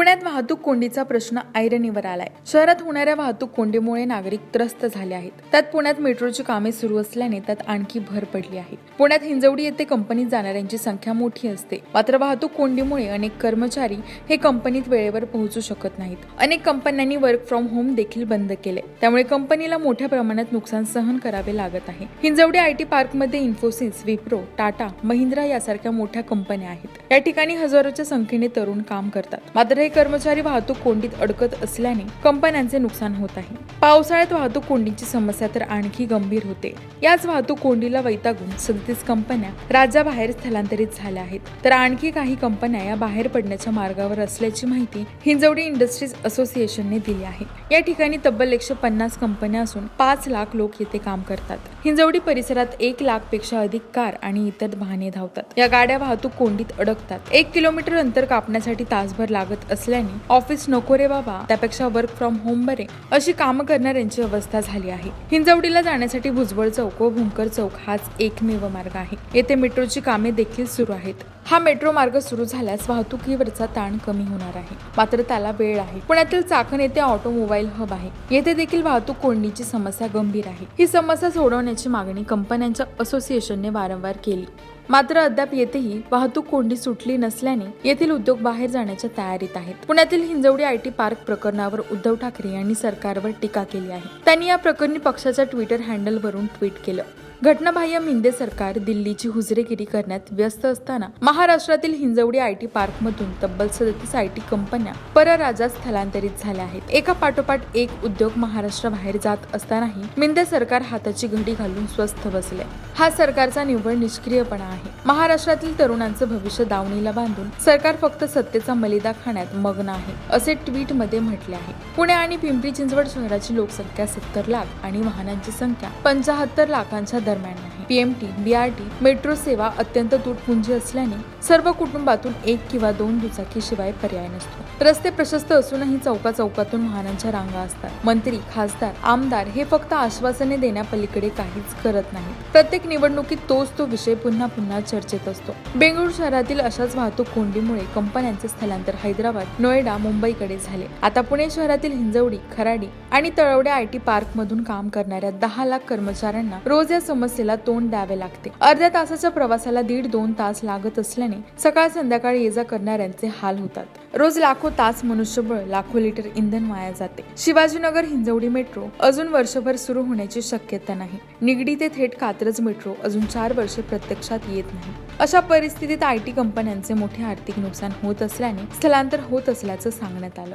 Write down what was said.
पुण्यात वाहतूक कोंडीचा प्रश्न ऐरणीवर आलाय. शहरात होणाऱ्या वाहतूक कोंडीमुळे नागरिक त्रस्त झाले आहेत. त्यात पुण्यात मेट्रोची कामे सुरू असल्याने त्यात आणखी भर पडली आहे. पुण्यात हिंजवडी येथे कंपनीत जाणाऱ्यांची संख्या मोठी असते. मात्र वाहतूक कोंडीमुळे अनेक कर्मचारी हे कंपनीत वेळेवर पोहोचू शकत नाहीत. अनेक कंपन्यांनी वर्क फ्रॉम होम देखील बंद केले. त्यामुळे कंपनीला मोठ्या प्रमाणात नुकसान सहन करावे लागत आहे. हिंजवडी आय टी पार्कमध्ये इन्फोसिस विप्रो टाटा महिंद्रा यासारख्या मोठ्या कंपन्या आहेत. या ठिकाणी हजारोच्या संख्येने तरुण काम करतात. मात्र हे कर्मचारी वाहतूक कोंडीत अडकत असल्याने कंपन्यांचे नुकसान होत आहे. पावसाळ्यात वाहतूक कोंडीची समस्या तर आणखी गंभीर होते. याच वाहतूक कोंडीला वैतागून सदतीस कंपन्या राज्याबाहेर स्थलांतरित झाल्या आहेत. तर आणखी काही कंपन्या या बाहेर पडण्याच्या मार्गावर असल्याची माहिती हिंजवडी इंडस्ट्रीज असोसिएशनने दिली आहे. या ठिकाणी तब्बल एकशे पन्नास कंपन्या असून पाच लाख लोक येथे काम करतात. हिंजवडी परिसरात एक लाखपेक्षा अधिक कार आणि इतर वाहने धावतात. या गाड्या वाहतूक कोंडीत अडक शकतात एक किलोमीटर अंतर कापण्यासाठी तासभर लागत असल्याने ऑफिस नको रे बाबा त्यापेक्षा वर्क फ्रॉम होम बरे. अशी कामं करणाऱ्यांची अवस्था झाली आहे. हिंजवडीला जाण्यासाठी भुजबळ चौक व भुंकर चौक हाच एकमेव मार्ग आहे. येथे मेट्रोची कामे देखील सुरू आहेत. हा मेट्रो मार्ग सुरू झाल्यास वाहतुकीवरचा ताण कमी होणार आहे. मात्र त्याला वेळ आहे. पुण्यातील चाकण येथे ऑटोमोबाईल हब आहे. येथे देखील वाहतूक कोंडीची समस्या गंभीर आहे. ही समस्या सोडवण्याची मागणी कंपन्यांच्या असोसिएशनने वारंवार केली. मात्र अद्याप येथेही वाहतूक कोंडी सुटली नसल्याने येथील उद्योग बाहेर जाण्याच्या तयारीत आहेत. पुण्यातील हिंजवडी आय टी पार्क प्रकरणावर उद्धव ठाकरे यांनी सरकारवर टीका केली आहे. त्यांनी या प्रकरणी पक्षाच्या ट्विटर हँडलवरून ट्विट केलं. घटनाबाह्य मिंदे सरकार दिल्लीची हुजरेगिरी करण्यात व्यस्त असताना महाराष्ट्रातील हिंजवडी आय टी पार्कमधून तब्बल सदतीस आय टी कंपन्या परराज्यात स्थलांतरित झाल्या आहेत. एका पाठोपाठ एक उद्योग महाराष्ट्राबाहेर जात असतानाही मिंदे सरकार हाताची घडी घालून स्वस्थ बसले. हा सरकारचा निव्वळ निष्क्रियपणा आहे. महाराष्ट्रातील तरुणांचं भविष्य दावणीला बांधून सरकार फक्त सत्तेचा मलिदा खाण्यात मग्न आहे असे ट्विटमध्ये म्हटले आहे. पुणे आणि पिंपरी चिंचवड शहराची लोकसंख्या सत्तर लाख आणि वाहनांची संख्या पंचाहत्तर लाखांच्या दरम्यान आहे पीएमटी बीआरटी मेट्रो सेवा अत्यंत तुटपुंजी असल्याने सर्व कुटुंबातून एक किंवा दोन दुचाकीशिवाय पर्याय नसतो. रस्ते प्रशस्त असूनही चौका चौकातून वाहनांच्या रांगा असतात. मंत्री खासदार आमदार हे फक्त आश्वासने देण्यापलीकडे काहीच करत नाही प्रत्येक निवडणुकीत तोच तो विषय पुन्हा पुन्हा चर्चेत असतो. बेंगळूर शहरातील अशाच वाहतूक कोंडीमुळे कंपन्यांचे स्थलांतर हैदराबाद नोएडा मुंबईकडे झाले. आता पुणे शहरातील हिंजवडी खराडी आणि तळवडे आय टी पार्क मधून काम करणाऱ्या दहा लाख कर्मचाऱ्यांना रोज या समस्येला तोंड द्यावे लागते. अर्ध्या तासाच्या प्रवासाला दीड दोन तास लागत असल्याने सकाळ संध्याकाळ ये जा करणाऱ्यांचे हाल होतात. रोज लाखो तास मनुष्यबळ लाखो लिटर इंधन वाया जाते. शिवाजीनगर हिंजवडी मेट्रो अजून वर्षभर सुरू होण्याची शक्यता नाही. निगडी ते थेट कात्रज मेट्रो अजून चार वर्षे प्रत्यक्षात येत नाही. अशा परिस्थितीत आय टी कंपन्यांचे मोठे आर्थिक नुकसान होत असल्याने स्थलांतर होत असल्याचं सांगण्यात आलं.